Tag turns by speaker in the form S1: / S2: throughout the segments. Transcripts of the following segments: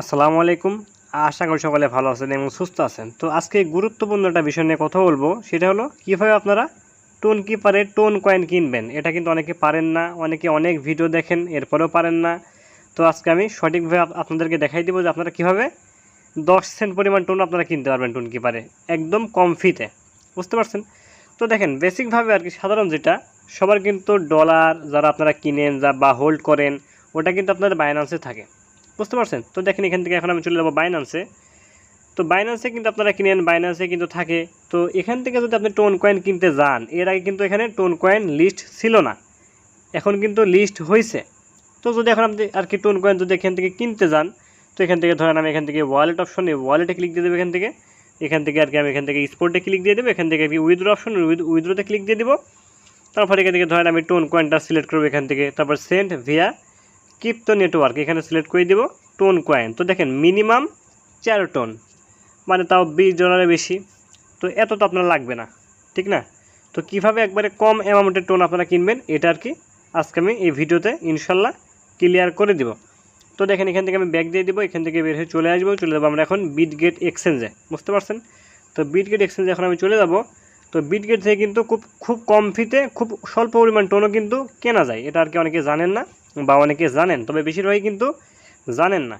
S1: আসসালামু আলাইকুম। আশা করি সকলে ভালো আছেন এবং সুস্থ আছেন। তো আজকে গুরুত্বপূর্ণ একটা বিষয় নিয়ে কথা বলব। সেটা হলো, কীভাবে আপনারা টোন কিপারে টোন কয়েন কিনবেন? এটা কিন্তু অনেকে পারেন না, অনেকে অনেক ভিডিও দেখেন, এরপরেও পারেন না। তো আজকে আমি সঠিকভাবে আপনাদেরকে দেখাই দেবো যে আপনারা কীভাবে দশ সেন্ট পরিমাণ টোন আপনারা কিনতে পারবেন টোন কিপারে, একদম কম ফিতে। বুঝতে পারছেন? তো দেখেন, বেসিকভাবে আর কি সাধারণ যেটা, সবার কিন্তু ডলার যারা আপনারা কিনেন যা বা হোল্ড করেন, ওটা কিন্তু আপনাদের বাইন্যান্সে থাকে। বুঝতে পারছেন? তো দেখেন এখান থেকে এখন আমি চলে যাব বাইনান্সে তো বাইনান্সে কিন্তু আপনারা কিনেন বাইন্যান্সে কিন্তু থাকে। তো এখান থেকে যদি আপনি টোন কয়েন কিনতে যান, এর আগে কিন্তু এখানে টোন কয়েন লিস্ট ছিল না। এখন কিন্তু লিস্ট হয়েছে তো যদি এখন আপনি আর কি টোন কয়েন যদি এখান থেকে কিনতে যান, তো এখান থেকে ধরেন আমি এখান থেকে ওয়ালেট অপশন ওয়ালেটে ক্লিক দিয়ে দেবো এখান থেকে। এখান থেকে আর কি আমি এখান থেকে স্পোর্টে ক্লিক দিয়ে দেবো, এখান থেকে আর কি উইথড্র অপশন উইথড্রোতে ক্লিক দিয়ে দেবো। তারপর এখান থেকে ধরেন আমি টোন কয়েনটা সিলেক্ট করব এখান থেকে। তারপর সেন্ট ভিয়া ক্রিপ্টো নেটওয়ার্ক এখানে সিলেক্ট করে দেবো টোন কয়েন তো দেখেন মিনিমাম চার টোন মানে তাও বিশ ডলারের বেশি। তো এত তো আপনার লাগবে না, ঠিক না? তো কীভাবে একবারে কম অ্যামাউন্টের টোন আপনারা কিনবেন, এটা আর কি আজকে আমি এই ভিডিওতে ইনশাল্লাহ ক্লিয়ার করে দিব। তো দেখেন, এখান থেকে আমি ব্যাগ দিয়ে দেবো, এখান থেকে বের হয়ে চলে আসব, চলে যাব আমরা এখন বিট গেট এক্সচেঞ্জে বুঝতে পারছেন? তো বিট গেট এক্সচেঞ্জে এখন আমি চলে যাব। তো বিটগেট থেকে কিন্তু খুব খুব কম ফিতে খুব স্বল্প পরিমাণ টোনও কিন্তু কেনা যায়। এটা আর কি অনেকে জানেন না, বা অনেকে জানেন, তবে বেশিরভাগই কিন্তু জানেন না।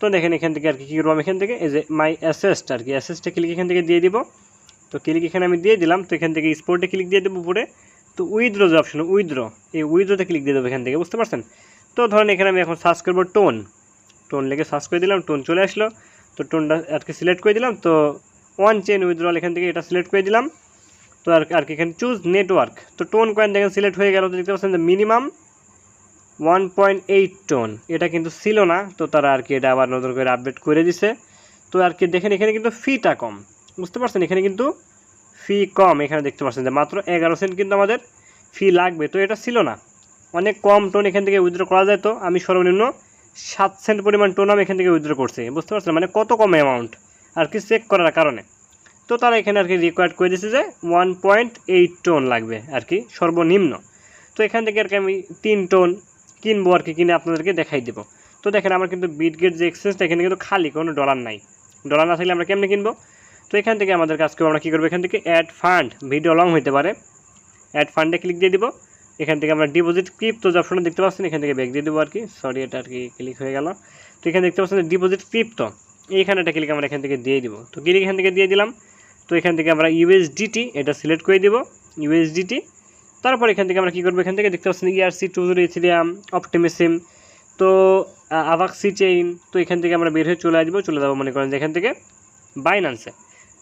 S1: তো দেখেন এখান থেকে আর কি, কী করব আমি এখান থেকে? এই যে মাই অ্যাসেস্ট আর কি অ্যাসেসটা ক্লিক এখান থেকে দিয়ে দিব। তো ক্লিক এখানে আমি দিয়ে দিলাম, তো এখান থেকে স্পোর্টে ক্লিক দিয়ে দেবো উপরে। তো উইথড্রো যে অপশন উইথড্রো এই উইথড্রোতে ক্লিক দিয়ে দেবো এখান থেকে, বুঝতে পারছেন? তো ধরেন এখানে আমি এখন সার্চ করব টোন টোন লেগে সার্চ করে দিলাম টোন চলে আসলো। তো টোনটা আর কি সিলেক্ট করে দিলাম, তো ওয়ান চেন উইথড্রল এখান থেকে এটা সিলেক্ট করে দিলাম। তো আর আর কি, এখানে চুজ নেটওয়ার্ক তো টোন কয়েন দেখেন সিলেক্ট হয়ে গেল, তো দেখতে পাচ্ছেন minimum one point eight TON এটা কিন্তু ছিল না, তো তারা আর কি এটা আবার নতুন করে আপডেট করে দিছে। তো আর কি দেখেন, এখানে কিন্তু ফিটা কম। বুঝতে পারছেন? এখানে কিন্তু ফি কম। এখানে দেখতে পাচ্ছেন যে মাত্র এগারো সেন্ট কিন্তু আমাদের ফি লাগবে। তো এটা ছিল না। অনেক কম টোন এখান থেকে উইথড্র করা যায়। তো আমি সর্বনিম্ন সাত সেন্ট পরিমাণ টোন আমি এখান থেকে উইথড্র করছি। বুঝতে পারছেন? মানে কত কম অ্যামাউন্ট আর কি চেক করার কারণে। তো তারা এখানে আর কি রিকোয়ার্ড করে দিয়েছে যে ওয়ান পয়েন্ট এইট টোন লাগবে আর কি, সর্বনিম্ন। তো এখান থেকে আর কি আমি তিন টোন কিনবো আর কি, কিনে আপনাদেরকে দেখাই দেবো। তো দেখেন, আমার কিন্তু বিটগেট যে এক্সচেঞ্জটা এখানে কিন্তু খালি কোনো ডলার নাই। ডলার না থাকলে আমরা কেমনে কিনবো? তো এখান থেকে আমাদের কাজ করব, আমরা কী করব? এখান থেকে অ্যাড ফান্ড ভিডিও লং হতে পারে। অ্যাড ফান্ডে ক্লিক দিয়ে দিব। এখান থেকে আমরা ডিপোজিট ক্রিপ্টো যে অপশনটা দেখতে পাচ্ছেন, এখান থেকে ব্যাক দিয়ে দেবো আর কি। সরি এটা আর কি ক্লিক হয়ে গেল। তো এখানে দেখতে পাচ্ছেন ডিপোজিট ক্রিপ্টো এইখানে একটা ক্লিক আমরা এখান থেকে দিয়ে দিব। তো ক্লিক এখান থেকে দিয়ে দিলাম। তো এখান থেকে আমরা ইউএসডিটি এটা সিলেক্ট করে দিব ইউএসডিটি তারপর এখান থেকে আমরা কী করব? এখান থেকে দেখতে পাচ্ছেন E ERC two zero Ethereum Optimism তো আভাক্সি চেইন তো এখান থেকে আমরা বের হয়ে চলে আসব, চলে যাব মনে করেন যে এখান থেকে বাইনান্সে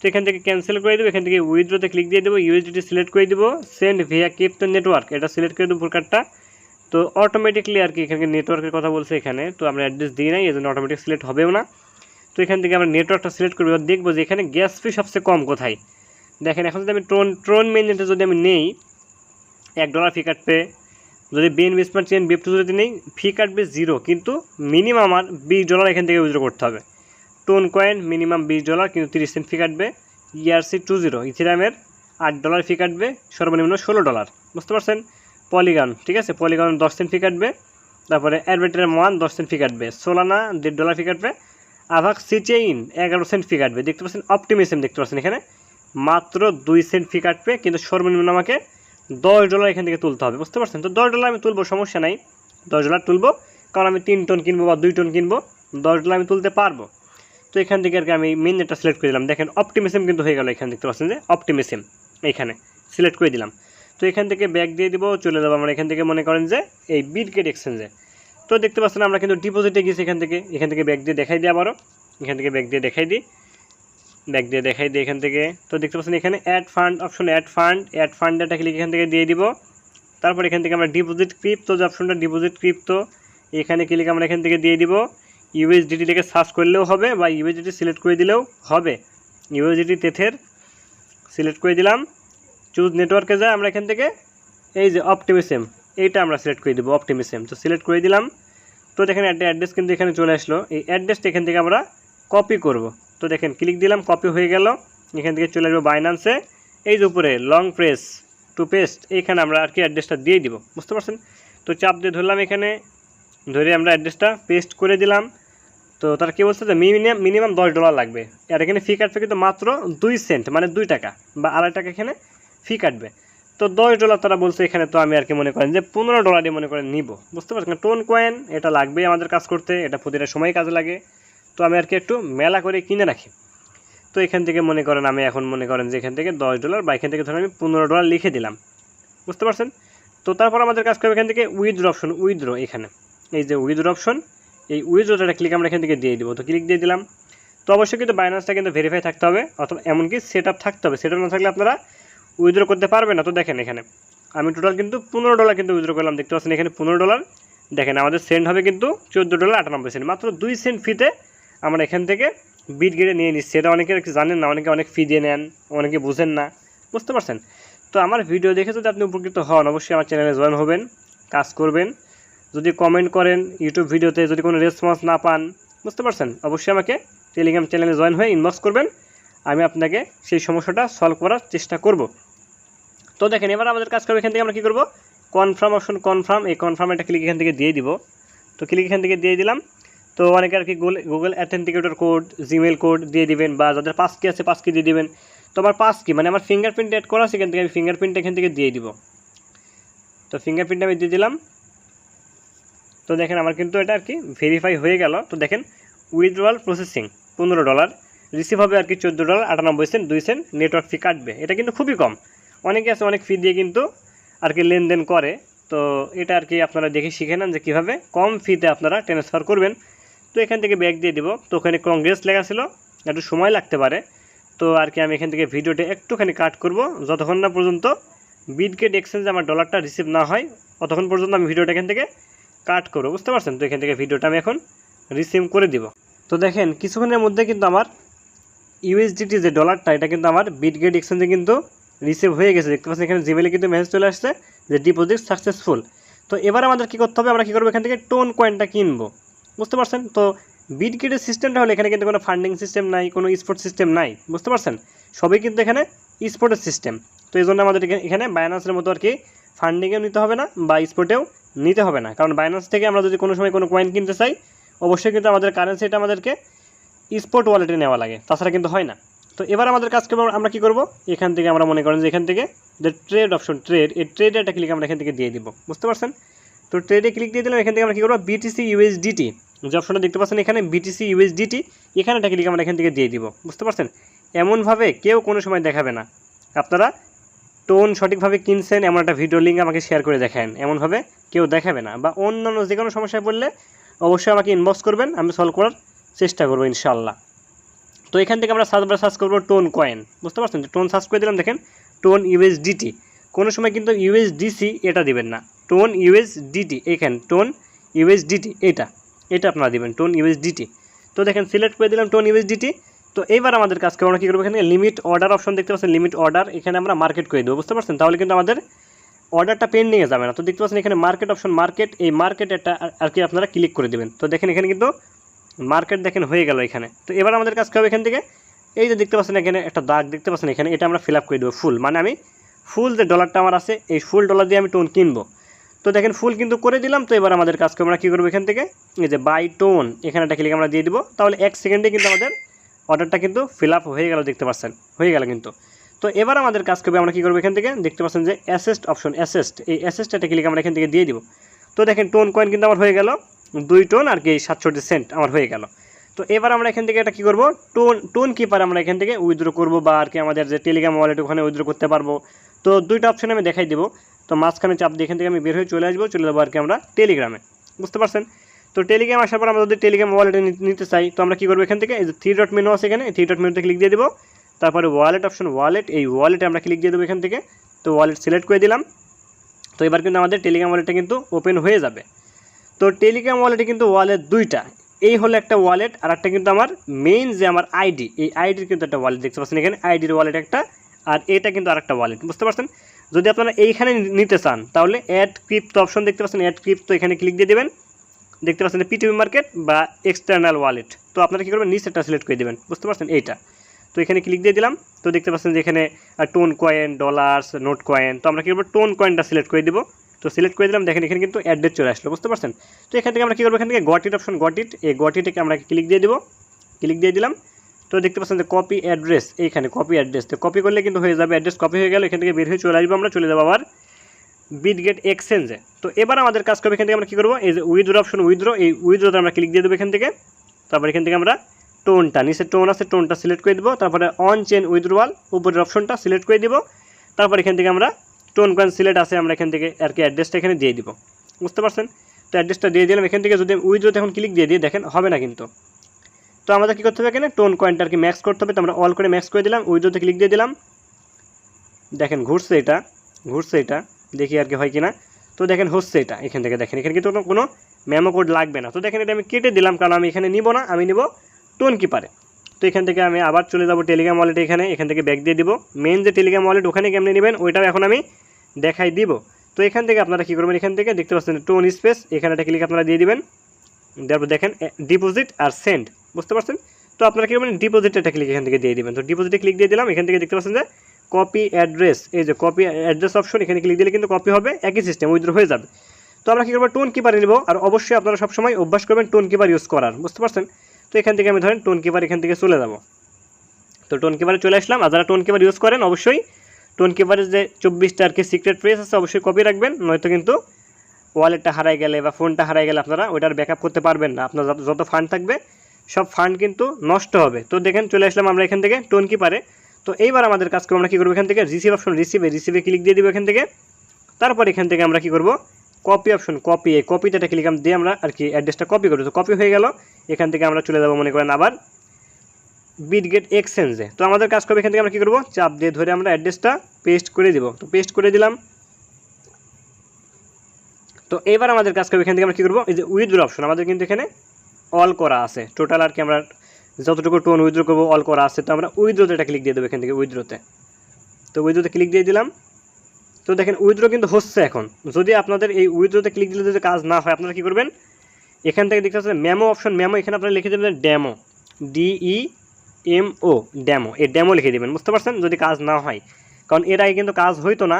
S1: তো এখান থেকে ক্যান্সেল করে দেবো, এখান থেকে উইথড্রোতে ক্লিক দিয়ে দেবো ইউএসডিটি সিলেক্ট করে দেবো সেন্ড ভিয়া ক্রিপ্টো নেটওয়ার্ক এটা সিলেক্ট করে দেবো কার্ডটা। তো অটোমেটিকলি আর কি এখানে নেটওয়ার্কের কথা বলছে এখানে, তো আমরা অ্যাড্রেস দিই নাই এই জন্য অটোমেটিক সিলেক্ট হবেও না। তো এখান থেকে আমরা নেটওয়ার্কটা সিলেক্ট করব। এবার দেখব যে এখানে গ্যাস ফি সবচেয়ে কম কোথায়। দেখেন, এখন যদি আমি ট্রোন ট্রোন মেনজেন্টে যদি আমি নেই, এক ডলার ফি কাটবে যদি বিএন বিসমার চেন বিফটু যদি নেই ফি কাটবে জিরো কিন্তু মিনিমাম আমার বিশ ডলার এখান থেকে উইথড্র করতে হবে। টোন কয়েন মিনিমাম বিশ ডলার কিন্তু তিরিশ সেন্ট ফি কাটবে ইআরসি টু জিরো ইথিরামের আট ডলার ফি কাটবে সর্বনিম্ন ষোলো ডলার বুঝতে পারছেন? পলিগন ঠিক আছে? পলিগন দশ সেন্ট ফি কাটবে তারপরে অ্যাডভেটার ওয়ান দশ সেন্ট ফি কাটবে সোলানা দেড় ডলার ফি কাটবে আভাক সিচেইন এগারো সেন্ট ফি কাটবে। দেখতে পাচ্ছেন অপটিমিসম দেখতে পাচ্ছেন এখানে। মাত্র দুই সেন্ট ফি কাটবে, কিন্তু সর্বনিম্ন আমাকে দশ ডলার এখান থেকে তুলতে হবে। বুঝতে পারছেন? তো দশ ডলার আমি তুলবো, সমস্যা নাই। দশ ডলার তুলবো, কারণ আমি তিন টন কিনবো বা দুই টন কিনবো, দশ ডলার আমি তুলতে পারব। তো এখান থেকে আর কি আমি মেন নেটটা সিলেক্ট করে দিলাম। দেখেন অপটিমিসম কিন্তু হয়ে গেল এখানে দেখতে পাচ্ছেন যে অপটিমিসম এইখানে সিলেক্ট করে দিলাম। তো এখান থেকে ব্যাগ দিয়ে দিব, চলে যাব আমরা এখান থেকে মনে করেন যে এই বিটগেট এক্সচেঞ্জে তো দেখতে পাচ্ছেন আমরা কিন্তু ডিপোজিটে গেছি এখান থেকে এখান থেকে ব্যাক দিয়ে দেখাই দিই আবারও। এখান থেকে ব্যাগ দিয়ে দেখাই দিই। ব্যাগ দিয়ে দেখাই দিই এখান থেকে। তো দেখতে পাচ্ছেন এখানে add fund option add fund add fund data click এখান থেকে দিয়ে দিব। তারপর এখান থেকে আমরা ডিপোজিট ক্রিপ্টো যে অপশনটা ডিপোজিট ক্রিপ্টো এখানে ক্লিক আমরা এখান থেকে দিয়ে দিব। ইউএসডিটি থেকে সার্চ করলেও হবে বা ইউএসডিটি সিলেক্ট করে দিলেও হবে। ইউএসডিটি তেথের সিলেক্ট করে দিলাম। চুজ নেটওয়ার্কে যায় আমরা এখান থেকে। এই যে অপটিমিসেম এইটা আমরা সিলেক্ট করে দেবো অপটিমিসেম তো সিলেক্ট করে দিলাম। তো দেখেন একটা অ্যাড্রেস কিন্তু এখানে চলে আসলো। এই অ্যাড্রেসটা এখান থেকে আমরা কপি করব। তো দেখেন ক্লিক দিলাম কপি হয়ে গেল। এখান থেকে চলে আসব বাইনান্সে এই যে উপরে লং প্রেস টু পেস্ট এইখানে আমরা আর কি অ্যাড্রেসটা দিয়ে দিব। বুঝতে পারছেন? তো চাপ দিয়ে ধরলাম এখানে। ধরে আমরা অ্যাড্রেসটা পেস্ট করে দিলাম। তো তারা কী বলছে যে মিনিমাম মিনিমাম দশ ডলার লাগবে। আর এখানে ফি কাটবে কিন্তু মাত্র দুই সেন্ট মানে দুই টাকা বা আড়াই টাকা এখানে ফি কাটবে। তো দশ ডলার তারা বলছে এখানে, তো আমি আর কি মনে করেন যে পনেরো ডলারই মনে করেন নিব। বুঝতে পারছেন? টোন কয়েন, এটা লাগবেই আমাদের কাজ করতে, এটা প্রতিটা সময় কাজে লাগে। তো আমি আর কি একটু মেলা করে কিনে রাখি। তো এখান থেকে মনে করেন আমি এখন মনে করেন যে এখান থেকে দশ ডলার বা এখান থেকে ধরেন আমি পনেরো ডলার লিখে দিলাম। বুঝতে পারছেন? তো তারপর আমাদের কাজ করবে এখান থেকে উইথড্র অপশন উইথড্র এখানে। এই যে উইথড্র অপশন এই উইথড্রটা ক্লিক আমরা এখান থেকে দিয়ে দিব। তো ক্লিক দিয়ে দিলাম। তো অবশ্যই কিন্তু বাইন্যান্সটা কিন্তু ভেরিফাই থাকতে হবে, অথবা এমনকি সেট থাকতে হবে। সেট না থাকলে আপনারা উইথড্র করতে পারবে না, তো দেখেন এখানে। আমি টোটাল কিন্তু পনেরো ডলার কিন্তু উইথড্র করলাম, দেখতে পাচ্ছেন এখানে পনেরো ডলার দেখেন আমাদের সেন্ট হবে কিন্তু চোদ্দ ডলার আটানব্বই সেন্ট মাত্র দুই সেন্ট ফিতে আমরা এখান থেকে বিট গেড়ে নিয়ে নিচ্ছি। এটা অনেকে জানেন না, অনেকে অনেক ফি দিয়ে নেন, অনেকে বুঝেন না, বুঝতে পারছেন? তো আমার ভিডিও দেখে যদি আপনি উপকৃত হন, অবশ্যই আমার চ্যানেলে জয়েন হবেন, কাজ করবেন। যদি কমেন্ট করেন ইউটিউব ভিডিওতে যদি কোনো রেসপন্স না পান, বুঝতে পারছেন? অবশ্যই আমাকে টেলিগ্রাম চ্যানেলে জয়েন হয়ে ইনবক্স করবেন। আমি আপনাকে সেই সমস্যাটা সলভ করার চেষ্টা করব। তো দেখেন, এবার আমাদের কাজ করবে, এখান থেকে আমরা কী করব? কনফার্ম অপশন কনফার্ম এই কনফার্ম একটা ক্লিক এখান থেকে দিয়ে দিব। তো ক্লিক এখান থেকে দিয়ে দিলাম। তো অনেকে আর কি Google Google authenticator code Gmail code দিয়ে দিবেন বা যাদের পাস কি আছে পাস কি দিয়ে দিবেন। তো আমার পাস কি মানে আমার ফিঙ্গারপ্রিন্ট অ্যাড করা এখান থেকে আমি ফিঙ্গারপ্রিন্ট এখান থেকে দিয়ে দিব। তো ফিঙ্গারপ্রিন্ট আমি দিয়ে দিলাম। তো দেখেন, আমার কিন্তু এটা আর কি ভেরিফাই হয়ে গেল। তো দেখেন উইথড্রয়াল প্রসেসিং পনেরো ডলার রিসিভ হবে আর কি চোদ্দ ডলার আটানব্বই সেন্ট দুই সেন্ট নেটওয়ার্ক ফি কাটবে। এটা কিন্তু খুবই কম। অনেকে আছে, অনেক ফি দিয়ে কিন্তু আর কি লেনদেন করে। তো এটা আর কি আপনারা দেখে শিখে নেন যে কীভাবে কম ফিতে আপনারা ট্রান্সফার করবেন। তো এখান থেকে ব্যাগ দিয়ে দিব। তো ওখানে কংগ্রেস লেখা ছিল, একটু সময় লাগতে পারে। তো আর কি আমি এখান থেকে ভিডিওটা একটুখানি কাট করব। যতক্ষণ না পর্যন্ত বিটগেট এক্সচেঞ্জে আমার ডলারটা রিসিভ না হয় ততক্ষণ পর্যন্ত আমি ভিডিওটা এখান থেকে কাট করব। বুঝতে পারছেন? তো এখান থেকে ভিডিওটা আমি এখন রিসিভ করে দিব। তো দেখেন, কিছুক্ষণের মধ্যে কিন্তু আমার ইউএসডিটি যে ডলারটা এটা কিন্তু আমার বিটগেট এক্সচেঞ্জে কিন্তু রিসিভ হয়ে গেছে। দেখতে পাচ্ছেন, এখানে জিমেলে কিন্তু মেসেজ চলে আসছে যে ডিপোজিট সাকসেসফুল তো এবার আমাদের কী করতে হবে? আমরা কী করব? এখান থেকে টোন কয়েনটা কিনবো। বুঝতে পারছেন? তো বিটগেটের সিস্টেমটা হলে এখানে কিন্তু কোনো ফান্ডিং সিস্টেম নাই, কোনো স্পোর্ট সিস্টেম নাই। বুঝতে পারছেন? সবই কিন্তু এখানে স্পোর্টের সিস্টেম তো এই জন্য আমাদের এখানে- বায়ানান্সের মতো আর কি ফান্ডিংয়েও নিতে হবে না, বা স্পোর্টেও নিতে হবে না। কারণ বায়ানান্স থেকে আমরা যদি কোনো সময় কোনো কয়েন কিনতে চাই, অবশ্যই কিন্তু আমাদের কারেন্সিটা আমাদেরকে স্পোর্ট ওয়ালেটে নেওয়া লাগে, তাছাড়া কিন্তু হয় না। তো এবার আমাদের কাজ করব, আমরা কী করব? এখান থেকে আমরা মনে করেন যে এখান থেকে যে ট্রেড অপশন ট্রেড এই ট্রেড একটা ক্লিক আমরা এখান থেকে দিয়ে দিব, বুঝতে পারছেন? তো ট্রেডে ক্লিক দিয়ে দিলাম, এখান থেকে আমরা কী করব? বিটিসি ইউএসডিটি যে অপশনটা দেখতে পাচ্ছেন এখানে বিটিসি ইউএসডিটি এখানে একটা ক্লিক আমরা এখান থেকে দিয়ে দিব, বুঝতে পারছেন? এমনভাবে কেউ কোনো সময় দেখাবে না। আপনারা টোন সঠিকভাবে কিনছেন, এমন একটা ভিডিও লিঙ্ক আমাকে শেয়ার করে দেখান, এমনভাবে কেউ দেখাবে না, বা অন্যান্য যে কোনো সমস্যায় পড়লে অবশ্যই আমাকে ইনবক্স করবেন, আমি সলভ করার চেষ্টা করব ইনশাল্লাহ তো এখান থেকে আমরা সার্চ সার্চ করব টোন কয়েন। বুঝতে পারছেন টোন সার্চ করে দিলাম, দেখেন, টোন ইউএসডিটি কোনো সময় কিন্তু ইউএসডিসি এটা দিবেন না। টোন ইউএসডিটি এখানে টোন ইউএসডিটি এটা এটা আপনারা দিবেন, টোন ইউএসডিটি তো দেখেন, সিলেক্ট করে দিলাম টোন ইউএসডিটি তো এবার আমাদের কাজ করব, আমরা কী করব এখানে? লিমিট অর্ডার অপশন দেখতে পাচ্ছেন, লিমিট অর্ডার, এখানে আমরা মার্কেট করে দেবো, বুঝতে পারছেন? তাহলে কিন্তু আমাদের অর্ডারটা পেন্ডিংয়ে যাবে না। তো দেখতে পাচ্ছেন, এখানে মার্কেট অপশন, মার্কেট, এই মার্কেট একটা আর কি আপনারা ক্লিক করে দেবেন। তো দেখেন, এখানে কিন্তু মার্কেট দেখেন হয়ে গেল এখানে। তো এবার আমাদের কাজ করবে এখান থেকে? এই যে দেখতে পাচ্ছেন এখানে একটা দাগ, দেখতে পাচ্ছেন এখানে? এটা আমরা ফিল আপ করে দেবো ফুল মানে আমি ফুল যে ডলারটা আমার আছে, এই ফুল ডলার দিয়ে আমি টোন কিনবো। তো দেখেন ফুল কিন্তু করে দিলাম, তো এবার আমাদের কাজকে আমরা কী করব এখান থেকে? এই যে বাই টোন এখানে একটা ক্লিক আমরা দিয়ে দিব। তাহলে এক সেকেন্ডে কিন্তু আমাদের অর্ডারটা কিন্তু ফিল আপ হয়ে গেল, দেখতে পাচ্ছেন? হয়ে গেল কিন্তু। তো এবার আমাদের কাজ করবে আমরা কী করব এখান থেকে? দেখতে পাচ্ছেন যে অ্যাসেস্ট অপশন অ্যাসেস্ট এই অ্যাসেস্ট একটা ক্লিক আমরা এখান থেকে দিয়ে দিব। তো দেখেন টোন কয়েন কিন্তু আমার হয়ে গেল। দুই টোন আর কি সাতষট্টি সেন্ট আমার হয়ে গেল। তো এবার আমরা এখান থেকে এটা কী করব? টোন টোন কিপার আমরা এখান থেকে উইথড্র করব বা আর কি আমাদের যে টেলিগ্রাম ওয়ালেট ওখানে উইথড্র করতে পারব। তো দুইটা অপশন আমি দেখাই দেবো। তো মাঝখানে চাপ দিয়ে এখান থেকে আমি বের হয়ে চলে আসব, চলে যাব আর কি আমরা টেলিগ্রামে। বুঝতে পারছেন? তো টেলিগ্রাম আসার পর আমরা যদি টেলিগ্রাম ওয়ালেটে নিতে চাই, তো আমরা কী করব এখান থেকে? এই যে থ্রি ডট মেনু আছে এখানে থ্রি ডট মেনুতে ক্লিক দিয়ে দেবো। তারপরে ওয়ালেট অপশন ওয়ালেট এই ওয়ালেটে আমরা ক্লিক দিয়ে দেবো এখান থেকে। তো ওয়ালেট সিলেক্ট করে দিলাম। তো এবার কিন্তু আমাদের টেলিগ্রাম ওয়ালেটটা কিন্তু ওপেন হয়ে যাবে। তো টেলিগ্রাম ওয়ালেটে কিন্তু ওয়ালেট দুইটা। এই হলো একটা ওয়ালেট আর একটা কিন্তু আমার মেইন যে আমার আইডি এই আইডির কিন্তু একটা ওয়ালেট দেখতে পাচ্ছেন এখানে। আইডির ওয়ালেট একটা, আর এটা কিন্তু আরেকটা ওয়ালেট বুঝতে পারছেন? যদি আপনারা এইখানে নিতে চান, তাহলে অ্যাড ক্রিপ্ট অপশন দেখতে পাচ্ছেন। অ্যাড ক্রিপ্ট তো এখানে ক্লিক দিয়ে দেবেন। দেখতে পাচ্ছেন পিটিভি মার্কেট বা এক্সটার্নাল ওয়ালেট তো আপনারা কী করবেন? নিচেরটা সিলেক্ট করে দেবেন, বুঝতে পারছেন? এইটা। তো এখানে ক্লিক দিয়ে দিলাম। তো দেখতে পাচ্ছেন যে এখানে TON coin dollars Notcoin তো আমরা কী করব? টোন কয়েনটা সিলেক্ট করে দিব। তো সিলেক্ট করে দিলাম। দেখেন এখানে কিন্তু অ্যাড্রেস চলে আসলো, বুঝতে পারছেন? তো এখান থেকে আমরা কী করব? এখান থেকে got it option got it এই গট ইটকে আমরা ক্লিক দিয়ে দেবো। ক্লিক দিয়ে দিলাম। তো দেখতে পাচ্ছেন যে কপি অ্যাড্রেস এইখানে কপি অ্যাড্রেস তো কপি করলে কিন্তু হয়ে যাবে অ্যাড্রেস কপি হয়ে গেল, এখান থেকে বের হয়ে চলে আসব আমরা, চলে যাব আবার বিটগেট এক্সচেঞ্জে তো এবার আমাদের কাজ করবে, এখান থেকে আমরা কী করব? এই যে উইথড্র অপশন উইথড্র এই উইথড্রতে আমরা ক্লিক দিয়ে দেবো এখান থেকে। তারপর এখান থেকে আমরা টোনটা নিচে টোন আছে টোনটা সিলেক্ট করে দেবো। তারপরে অন চেন উইথড্রোয়াল উপরের অপশনটা সিলেক্ট করে দেবো। তারপর এখান থেকে আমরা টোন কয়েন সিলেক্ট আছে, আমরা এখান থেকে আর কি অ্যাড্রেসটা এখানে দিয়ে দিব। বুঝতে পারছেন? তো অ্যাড্রেসটা দিয়ে দিলাম। এখান থেকে যদি উইথড্রোতে এখন ক্লিক দিয়ে দিই, দেখেন হবে না কিন্তু। তো আমাদের কী করতে হবে এখানে? টোন কয়েনটা আর কি ম্যাক্স করতে হবে। তো আমরা অল করে ম্যাক্স করে দিলাম উইথড্রোতে ক্লিক দিয়ে দিলাম। দেখেন ঘুরছে এটা ঘুরছে এটা। দেখি আর কি হয় কি না তো দেখেন হচ্ছে এটা, এখান থেকে দেখেন। এখানে কিন্তু কোনো- কোনো মেমো কোড লাগবে না। তো দেখেন এটা আমি কেটে দিলাম, কারণ আমি এখানে নিব না, আমি নিব টোন কিপারে তো এখান থেকে আমি আবার চলে যাব টেলিগ্রাম ওয়ালেট এখানে, এখান থেকে ব্যাক দিয়ে দিব। মেন যে টেলিগ্রাম ওয়ালেট ওখানে কেমনি নেবেন, ওইটাও এখন আমি দেখাই দিব। তো এখান থেকে আপনারা কী করবেন, এখান থেকে দেখতে পাচ্ছেন টোন স্পেস এখানে একটা ক্লিক আপনারা দিয়ে দিবেন। তারপর দেখেন ডিপোজিট আর সেন্ড বুঝতে পারছেন? তো আপনারা কী করবেন ডিপোজিট একটা ক্লিক এখান থেকে দিয়ে দিবেন। তো ডিপোজিটে ক্লিক দিয়ে দিলাম, এখান থেকে দেখতে পাচ্ছেন যে কপি অ্যাড্রেস এই যে কপি অ্যাড্রেস অপশন এখানে ক্লিক দিলে কিন্তু কপি হবে, একই সিস্টেম উইথড্র হয়ে যাবে। তো আমরা কী করব টোন কিপার নেব, আর অবশ্যই আপনারা সবসময় অভ্যাস করবেন টোন কিপার ইউজ করার, বুঝতে পারছেন? তো এখান থেকে আমি ধরেন টোন কিপার এখান থেকে চলে যাব। তো টোন কিপারে চলে আসলাম। আর যারা টোন কিপার ইউজ করেন, অবশ্যই টোন কিপারের যে চব্বিশটা আর কি সিক্রেট প্রেস আছে, অবশ্যই কপি রাখবেন। নয়তো কিন্তু ওয়ালেটটা হারাই গেলে বা ফোনটা হারাই গেলে আপনারা ওইটার ব্যাকআপ করতে পারবেন না। আপনার যত- যত ফান্ড থাকবে, সব ফান্ড কিন্তু নষ্ট হবে। তো দেখেন, চলে আসলাম আমরা এখান থেকে টোন কিপারে তো এইবার আমাদের কাজ করব আমরা কী করব এখান থেকে? রিসিভ অপশন রিসিভে রিসিভে ক্লিক দিয়ে দিব এখান থেকে। তারপর এখান থেকে আমরা কী করব? কপি অপশন কপি এই কপিতে একটা ক্লিক দিয়ে আমরা আর কি অ্যাড্রেসটা কপি করব। তো কপি হয়ে গেল। এখান থেকে আমরা চলে যাব, মনে করেন আবার বিটগেট এক্সচেঞ্জে তো আমাদের কাজ করবে এখান থেকে আমরা কী করব? চাপ দিয়ে ধরে আমরা অ্যাড্রেসটা পেস্ট করে দিব। তো পেস্ট করে দিলাম। তো এবার আমাদের কাজ করবে এখান থেকে আমরা কী করব? এই যে উইথড্র অপশন আমাদের কিন্তু এখানে অল করা আছে। টোটাল আর কি আমরা যতটুকু টোন উইথড্র করব অল করা আছে। তো আমরা উইথড্রোতে এটা ক্লিক দিয়ে দেবো এখান থেকে উইথড্রোতে তো। উইথড্রোতে ক্লিক দিয়ে দিলাম। তো দেখেন উইথড্র কিন্তু হচ্ছে এখন। যদি আপনাদের এই উইথড্রোতে ক্লিক দিলে যদি কাজ না হয়, আপনারা কী করবেন? এখান থেকে দেখতে পাচ্ছেন ম্যামো অপশন ম্যামো এখানে আপনারা লিখে দেবেন ড্যামো ডিই এম ও ড্যামো এই ড্যামো লিখে দেবেন, বুঝতে পারছেন? যদি কাজ না হয়। কারণ এর আগে কিন্তু কাজ হইতো না,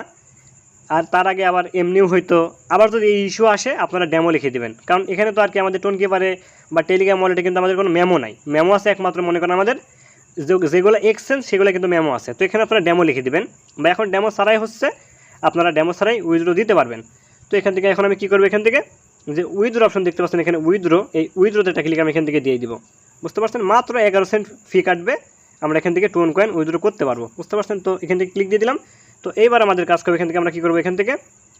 S1: আর তার আগে আবার এমনিও হয়তো আবার যদি এই ইস্যু আসে, আপনারা ড্যামো লিখে দেবেন। কারণ এখানে তো আর কি আমাদের টোন কিপারে বা টেলিগ্রাম ওয়ালেটে কিন্তু আমাদের কোনো মেমো নাই। মেমো আছে একমাত্র, মনে করেন আমাদের যেগুলো এক্সচেঞ্জ সেগুলো কিন্তু মেমো আছে। তো এখানে আপনারা ড্যামো লিখে দিবেন। বা এখন ড্যামো ছাড়াই হচ্ছে, আপনারা ড্যামো ছাড়াই উইথড্রো দিতে পারবেন। তো এখান থেকে এখন আমি কী করব? এখান থেকে যে উইথড্রো অপশন দেখতে পাচ্ছেন এখানে উইথড্রো এই উইথড্রোতে একটা ক্লিক আমি এখান থেকে দিয়ে দিব। বুঝতে পারছেন? মাত্র এগারো সেন্ট ফি কাটবে, আমরা এখান থেকে টোন কয়েন উইথড্রো করতে পারব। বুঝতে পারছেন? তো এখান থেকে ক্লিক দিয়ে দিলাম। তো এইবার আমাদের কাজ করবে, এখান থেকে আমরা কী করব? এখান থেকে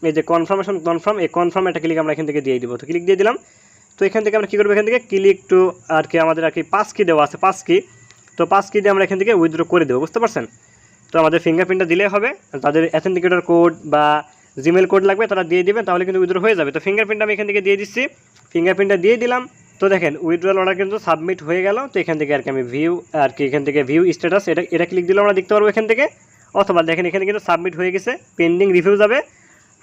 S1: এই যে কনফার্মেশন কনফার্ম এই কনফার্ম একটা ক্লিক আমরা এখান থেকে দিয়ে দিব। তো ক্লিক দিয়ে দিলাম। তো এখান থেকে আমরা কী করব? এখান থেকে ক্লিক টু আর কি আমাদের আর কি পাঁচ কি দেওয়া আছে পাঁচ কি তো পাঁচ কি দিয়ে আমরা এখান থেকে উইথড্র করে দেবো। বুঝতে পারছেন? তো আমাদের ফিঙ্গারপ্রিন্টটা দিলে হবে। তাদের অ্যাথেন্টিকেটর কোড বা জিমেল কোড লাগবে, তারা দিয়ে দিবেন তাহলে কিন্তু উইথড্র হয়ে যাবে। তো ফিঙ্গারপ্রিন্ট আমি এখান থেকে দিয়ে দিচ্ছি। ফিঙ্গারপ্রিন্টটা দিয়ে দিলাম। তো দেখেন উইথড্রয়াল অর্ডার কিন্তু সাবমিট হয়ে গেল। তো এখান থেকে আর কি আমি ভিউ আর কি এখান থেকে ভিউ স্ট্যাটাস এটা এটা ক্লিক দিলে আমরা দেখতে পারব এখান থেকে। অথবা দেখেন, এখানে কিন্তু সাবমিট হয়ে গেছে পেন্ডিং রিভিউ যাবে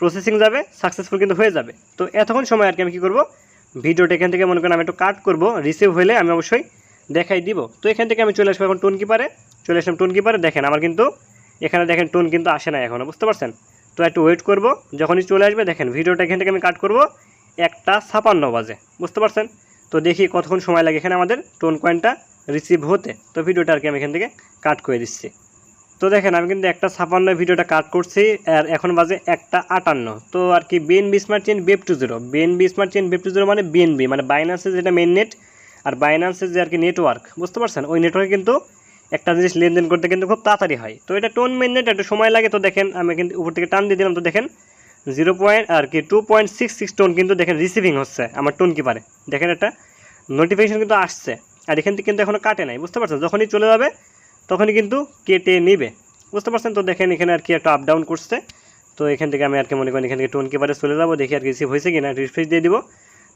S1: প্রসেসিং যাবে সাকসেসফুল কিন্তু হয়ে যাবে। তো এতক্ষণ সময় আর কি আমি কী করব? ভিডিওটা এখান থেকে মনে করেন আমি একটু কাট করব রিসিভ হলে আমি অবশ্যই দেখাই দিব। তো এখান থেকে আমি চলে আসব এখন টোন কিপারে চলে আসলাম টোন কিপারে দেখেন, আমার কিন্তু, এখানে দেখেন টোন কিন্তু আসে না এখনও বুঝতে পারছেন? তো একটু ওয়েট করব, যখনই চলে আসবে, দেখেন ভিডিওটা এখান থেকে আমি কাট করব, একটা ছাপান্ন বাজে, বুঝতে পারছেন? তো দেখি কতক্ষণ সময় লাগে এখানে আমাদের টোন কয়েনটা রিসিভ হতে। তো ভিডিওটা আর কি আমি এখান থেকে কাট করে দিচ্ছি। তো দেখেন, আমি কিন্তু একটা ছাপান্ন ভিডিওটা কাট করছি, আর এখন বাজে একটা আটান্ন। তো আর কি BNB smart chain BEP two zero BNB smart chain BEP two zero মানে বিএনবি মানে বাইন্যান্সের যেটা মেন নেট আর বাইন্যান্সের যে আর কি নেটওয়ার্ক বুঝতে পারছেন? ওই নেটওয়ার্কে কিন্তু একটা জিনিস লেনদেন করতে কিন্তু খুব তাড়াতাড়ি হয়। তো এটা টোন মেন নেট একটু সময় লাগে। তো দেখেন, আমি কিন্তু উপর থেকে টান দিয়ে দিলাম। তো দেখেন জিরো পয়েন্ট আর কি two point six six TON কিন্তু দেখেন রিসিভিং হচ্ছে আমার টোন কিপারে দেখেন একটা নোটিফিকেশন কিন্তু আসছে। আর এখান থেকে কিন্তু এখনও কাটে নাই, বুঝতে পারছেন? যখনই চলে যাবে, তখনই কিন্তু কেটে নিবে। বুঝতে পারছেন? তো দেখেন, এখানে আর কি একটা আপ ডাউন করছে। তো এখান থেকে আমি আর কি মনে করেন, এখান থেকে টোন কিপারে চলে যাব। দেখি আর কি রিসিভ হয়েছে কিনা রিফ্রেশ দিয়ে দিব।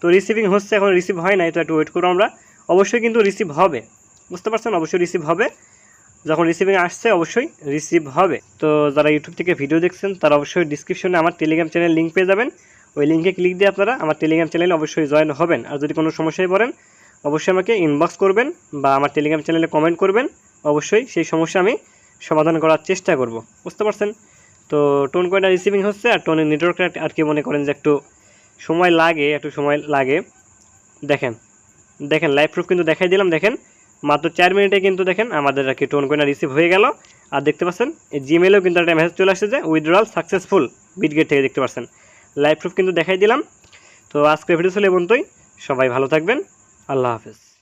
S1: তো রিসিভিং হচ্ছে, এখন রিসিভ হয় নাই, তো একটু ওয়েট করব আমরা। অবশ্যই কিন্তু রিসিভ হবে। বুঝতে পারছেন? অবশ্যই রিসিভ হবে। যখন রিসিভিং আসছে, অবশ্যই রিসিভ হবে। তো যারা ইউটিউব থেকে ভিডিও দেখছেন, তারা অবশ্যই ডিসক্রিপশনে আমার টেলিগ্রাম চ্যানেল লিঙ্ক পেয়ে যাবেন। ওই লিঙ্কে ক্লিক দিয়ে আপনারা আমার টেলিগ্রাম চ্যানেলে অবশ্যই জয়েন হবেন। আর যদি কোনো সমস্যায় পড়েন, অবশ্যই আমাকে ইনবক্স করবেন বা আমার টেলিগ্রাম চ্যানেলে কমেন্ট করবেন। অবশ্যই সেই সমস্যা আমি সমাধান করার চেষ্টা করব। বুঝতে পারছেন? তো টোন কয়েনটা রিসিভিং হচ্ছে আর টোনের নেটওয়ার্কটা আর কি মনে করেন যে একটু সময় লাগে, একটু সময় লাগে। দেখেন দেখেন লাইভ প্রুফ কিন্তু দেখাই দিলাম। দেখেন মাত্র চার মিনিটে কিন্তু দেখেন আমাদের আর কি টোন কয়না রিসিভ হয়ে গেল। আর দেখতে পাচ্ছেন, এই জিমেলেও কিন্তু একটা মেসেজ চলে আসছে যে উইথড্রল সাকসেসফুল বিটগেট থেকে দেখতে পাচ্ছেন। লাইভ প্রুফ কিন্তু দেখাই দিলাম। তো আজকে ভিডিও ছিল পর্যন্তই। সবাই ভালো থাকবেন। আল্লাহ হাফেজ।